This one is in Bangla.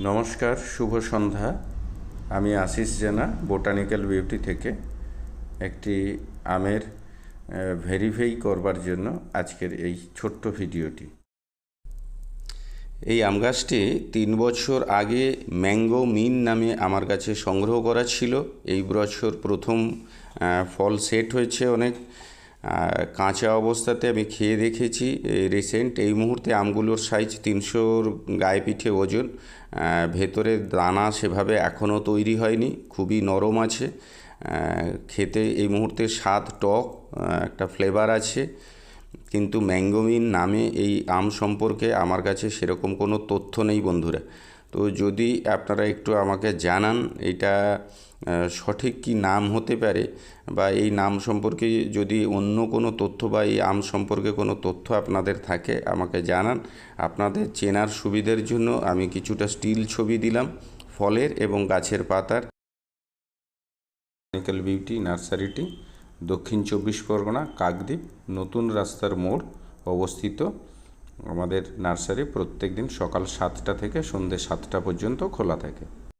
নমস্কার, শুভ সন্ধ্যা। আমি আশিস জেনা, বোটানিক্যাল বিউটি থেকে। একটি আমের ভেরিফাই করবার জন্য আজকের এই ছোট্ট ভিডিওটি। এই আম গাছটি তিন বছর আগে ম্যাঙ্গো মিন নামে আমার কাছে সংগ্রহ করা ছিল। এই বছর প্রথম ফল সেট হয়েছে অনেক। কাঁচা অবস্থাতে আমি খেয়ে দেখেছি রিসেন্ট এই মুহূর্তে আমগুলোর সাইজ তিনশোর গায়ে পিঠে ওজন ভেতরে দানা সেভাবে এখনও তৈরি হয়নি, খুবই নরম আছে খেতে এই মুহূর্তে স্বাদ টক একটা ফ্লেভার আছে, কিন্তু ম্যাঙ্গোমিন নামে এই আম সম্পর্কে আমার কাছে সেরকম কোনো তথ্য নেই বন্ধুরা। তো যদি আপনারা একটু আমাকে জানান এটা সঠিক কি নাম হতে পারে বা এই নাম সম্পর্কে যদি অন্য কোনো তথ্য বা এই আম সম্পর্কে কোনো তথ্য আপনাদের থাকে, আমাকে জানান। আপনাদের চেনার সুবিধের জন্য আমি কিছুটা স্টিল ছবি দিলাম, ফলের এবং গাছের পাতার। টেকনিক্যাল বিউটি নার্সারিটি দক্ষিণ চব্বিশ পরগনা, কাকদ্বীপ, নতুন রাস্তার মোড় অবস্থিত। আমাদের নার্সারি প্রত্যেক দিন সকাল সাতটা থেকে সন্ধ্যে সাতটা পর্যন্ত খোলা থাকে।